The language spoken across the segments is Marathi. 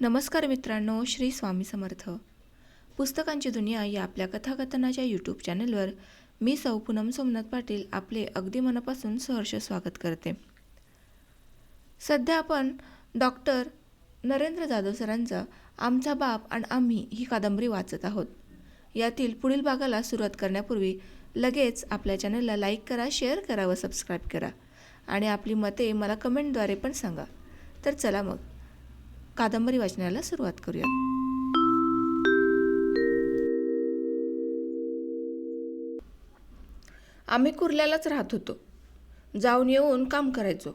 नमस्कार मित्रांनो श्री स्वामी समर्थ. पुस्तकांची दुनिया या आपल्या कथाकथनाच्या यूट्यूब चॅनलवर मी सौ पूनम सोमनाथ पाटील आपले अगदी मनापासून सहर्ष स्वागत करते. सध्या आपण डॉक्टर नरेंद्र जाधव सरांचा आमचा बाप आणि आम्ही ही कादंबरी वाचत आहोत. यातील पुढील भागाला सुरुवात करण्यापूर्वी लगेच आपल्या चॅनलला लाईक करा शेअर करा व सबस्क्राईब करा. आणि आपली मते मला कमेंटद्वारे पण सांगा. तर चला मग. कादंबरी वाचनाला सुरुवात करूया आम्ही कुर्ल्यालाच राहत होतो. जाऊन येऊन काम करायचो.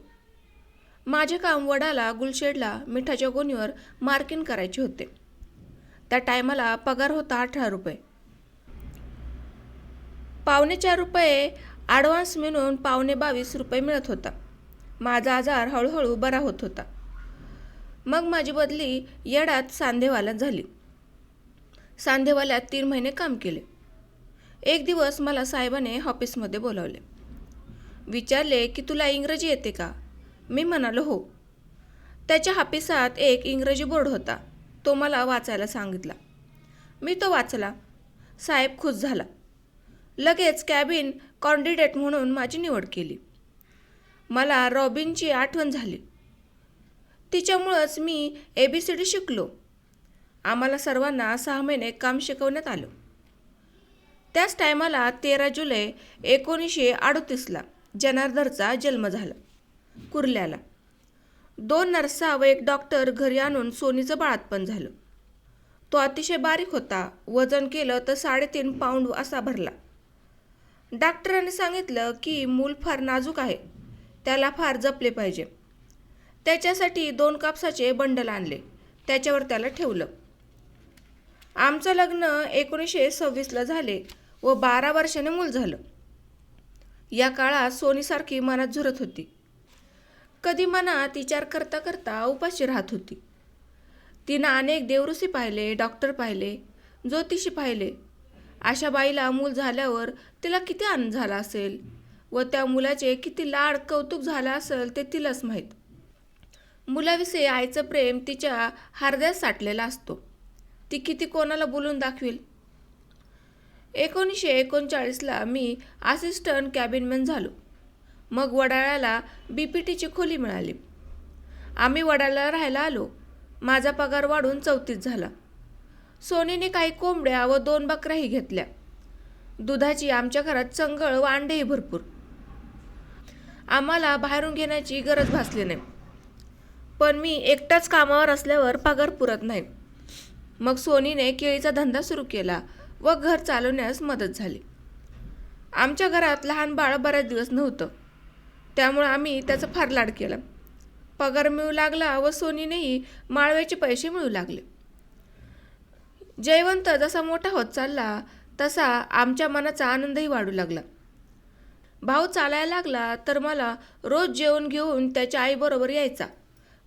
माझे काम वडाला गुलशेडला मिठाच्या गोणीवर मार्किंग करायचे होते. त्या टायमाला पगार होता अठरा रुपये. पावणे चार रुपये ॲडव्हान्स मिळून पावणे बावीस रुपये मिळत होता. माझा आजार हळूहळू बरा होत होता. मग माझी बदली येडात सांधेवाल्यात झाली. सांधेवाल्यात तीन महिने काम केले. एक दिवस मला साहेबाने ऑफिसमध्ये बोलावले. विचारले की तुला इंग्रजी येते का? मी म्हणालो हो. त्याच्या हापिसात एक इंग्रजी बोर्ड होता. तो मला वाचायला सांगितला. मी तो वाचला. साहेब खुश झाला. लगेच कॅबिन कॉन्डिडेट म्हणून माझी निवड केली. मला रॉबिनची आठवण झाली. तिच्यामुळंच मी ए बी सी डी शिकलो. आम्हाला सर्वांना सहा महिने काम शिकवण्यात आलं. त्याच टायमाला तेरा जुलै एकोणीसशे अडतीसला जनार्दरचा जन्म झाला कुर्ल्याला. दोन नर्सा व एक डॉक्टर घरी आणून सोनीचं बाळातपण झालं. तो अतिशय बारीक होता वजन केलं तर साडेतीन पाऊंड असा भरला. डॉक्टरांनी सांगितलं की मूल फार नाजूक आहे त्याला फार जपले पाहिजे. त्याच्यासाठी दोन कापसाचे बंडल आणले. त्याच्यावर त्याला ठेवलं. आमचं लग्न एकोणीसशे सव्वीसला झाले व बारा वर्षाने मूल झालं. या काळात सोनीसारखी मनात झुरत होती. कधी मनात विचार करता करता उपाशी राहत होती. तिनं अनेक देवऋषी पाहिले डॉक्टर पाहिले ज्योतिषी पाहिले. अशा बाईला मूल झाल्यावर तिला किती आनंद झाला असेल व त्या मुलाचे किती लाड कौतुक झालं असेल ते तिलाच माहीत. मुलाविषयी आईचं प्रेम तिच्या हार्द्यात साठलेला असतो. ती किती कोणाला बोलून दाखवेल? एकोणीसशे एकोणचाळीसला मी असिस्टंट कॅबिनमॅन झालो. मग वडाळ्याला बी पी टीची खोली मिळाली. आम्ही वडाळ्याला राहायला आलो. माझा पगार वाढून चौतीस झाला. सोनीने काही कोंबड्या व दोन बकऱ्याही घेतल्या. दुधाची आमच्या घरात चंगळ व अंडेही भरपूर. आम्हाला बाहेरून घेण्याची गरज भासली नाही. पण मी एकटाच कामावर असल्यावर पगार पुरत नाही. मग सोनीने केळीचा धंदा सुरू केला व घर चालवण्यास मदत झाली. आमच्या घरात लहान बाळ बऱ्याच दिवस नव्हतं. त्यामुळे आम्ही त्याचा फार लाड केला. पगार मिळू लागला व सोनीनेही माळव्याचे पैसे मिळू लागले. जयवंत जसा मोठा होत चालला तसा आमच्या मनाचा आनंदही वाढू लागला. भाऊ चालायला लागला तर मला रोज जेवण घेऊन त्याच्या आईबरोबर यायचा.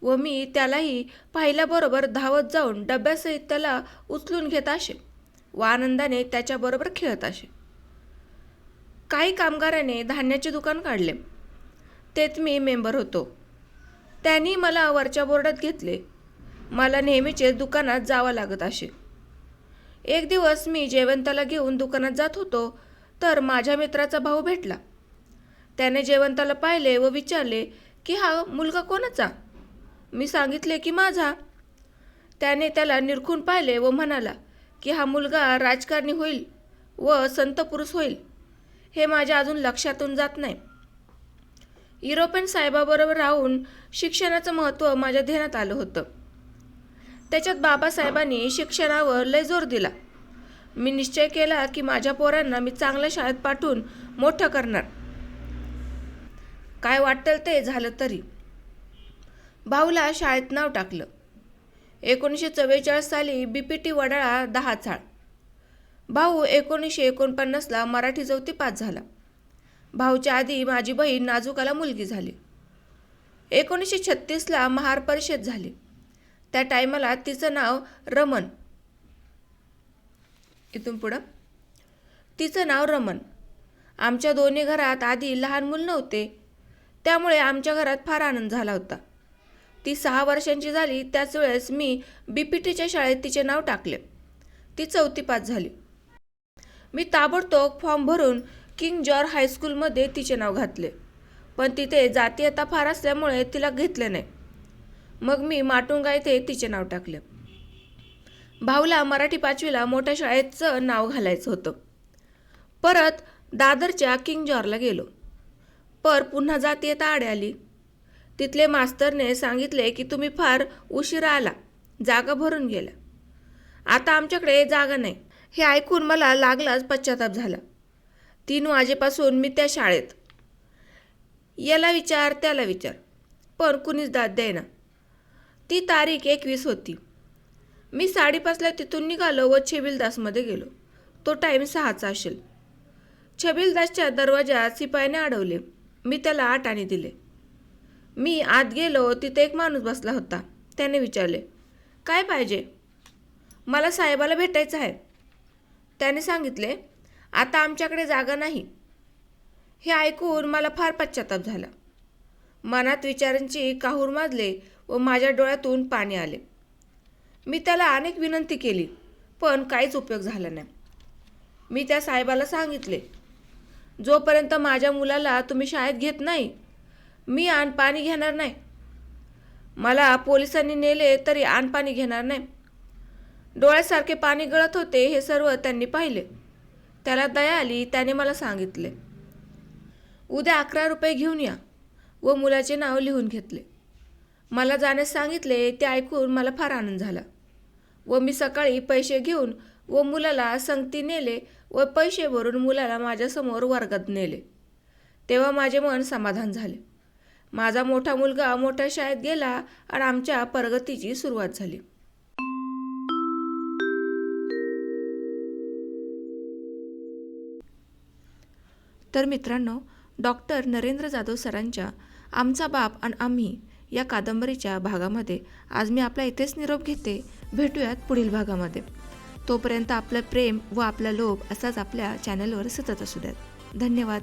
व मी त्यालाही पाहिल्याबरोबर धावत जाऊन डब्यासहित त्याला उचलून घेत असे व आनंदाने त्याच्याबरोबर खेळत असे. काही कामगाराने धान्याचे दुकान काढले. तेच मी मेंबर होतो. त्यांनी मला वरच्या बोर्डात घेतले. मला नेहमीचे दुकानात जावं लागत असे. एक दिवस मी जेवंताला घेऊन दुकानात जात होतो तर माझ्या मित्राचा भाऊ भेटला. त्याने जेवंताला पाहिले व विचारले की हा मुलगा कोणाचा? मी सांगितले की माझा. त्याने त्याला निरखून पाहिले व म्हणाला की हा मुलगा राजकारणी होईल व संत पुरुष होईल. हे माझ्या अजून लक्षातून जात नाही. युरोपियन साहेबाबरोबर राहून शिक्षणाचं महत्त्व माझ्या ध्यानात आलं होतं. त्याच्यात बाबासाहेबांनी शिक्षणावर लय जोर दिला. मी निश्चय केला की माझ्या पोरांना मी चांगल्या शाळेत पाठवून मोठं करणार. काय वाटेल ते झालं तरी. भाऊला शाळेत नाव टाकलं. एकोणीसशे चव्वेचाळीस साली बी पी टी वडाळा दहा चाळ भाऊ एकोणीसशे एकोणपन्नासला मराठी चौथी पास झाला. भाऊच्या आधी माझी बहीण नाजुकाला मुलगी झाली. एकोणीसशे छत्तीसला महार परिषद झाली. त्या टायमाला तिचं नाव रमन. इथून पुढं. तिचं नाव रमन. आमच्या दोन्ही घरात आधी लहान मूल नव्हते. त्यामुळे आमच्या घरात फार आनंद झाला होता. ती सहा वर्षांची झाली त्याच वेळेस मी बी पी टीच्या शाळेत तिचे नाव टाकले. ती चौथी पास झाली. मी ताबडतोब फॉर्म भरून किंग जॉर्ज हायस्कूलमध्ये तिचे नाव घातले. पण तिथे जातीयता फार असल्यामुळे तिला घेतले नाही. मग मी माटुंगा येथे तिचे नाव टाकले. भाऊला मराठी पाचवीला मोठ्या शाळेचं नाव घालायचं होतं. परत दादरच्या किंग जॉरला गेलो. पर पुन्हा जातीयता आडे आली. तिथले मास्तरने सांगितले की तुम्ही फार उशिरा आला. जागा भरून गेल्या आता आमच्याकडे जागा नाही. हे ऐकून मला लागलाच पश्चाताप झाला. तीन वाजेपासून मी त्या शाळेत. याला विचार त्याला विचार. पण कुणीच दाद द्यायना ती तारीख एकवीस होती. मी साडेपाचला तिथून निघालो व छबिलदासमध्ये गेलो. तो टाईम सहाचा असेल. छबिलदासच्या दरवाजात शिपायाने अडवले. मी त्याला आठ आणि दिले. मी आत गेलो तिथे एक माणूस बसला होता. त्याने विचारले काय पाहिजे? मला साहेबाला भेटायचं आहे. त्याने सांगितले आता आमच्याकडे जागा नाही. हे ऐकून मला फार पश्चाताप झाला. मनात विचारांची काहूर माजले व माझ्या डोळ्यातून पाणी आले. मी त्याला अनेक विनंती केली पण काहीच उपयोग झाला नाही. मी त्या साहेबाला सांगितले जोपर्यंत माझ्या मुलाला तुम्ही शाळेत घेत नाही मी आण पाणी घेणार नाही. मला पोलिसांनी नेले तरी आण पाणी घेणार नाही. डोळ्यासारखे पाणी गळत होते हे सर्व त्यांनी पाहिले. त्याला दया आली त्याने मला सांगितले उद्या अकरा रुपये घेऊन या. व मुलाचे नाव लिहून घेतले. मला जाण्यास सांगितले ते ऐकून मला फार आनंद झाला. व मी सकाळी पैसे घेऊन व मुलाला संगती नेले व पैसे भरून मुलाला माझ्यासमोर वर्गात नेले. तेव्हा माझे मन समाधान झाले. माझा मोठा मुलगा मोठ्या शाळेत गेला आणि आमच्या प्रगतीची सुरुवात झाली. तर मित्रांनो डॉक्टर नरेंद्र जाधव सरांच्या आमचा बाप आणि आम्ही या कादंबरीच्या भागामध्ये आज मी आपला इथेच निरोप घेते. भेटूयात पुढील भागामध्ये. तोपर्यंत आपलं प्रेम व आपला लोभ असाच आपल्या चॅनलवर सतत असू द्यात. धन्यवाद.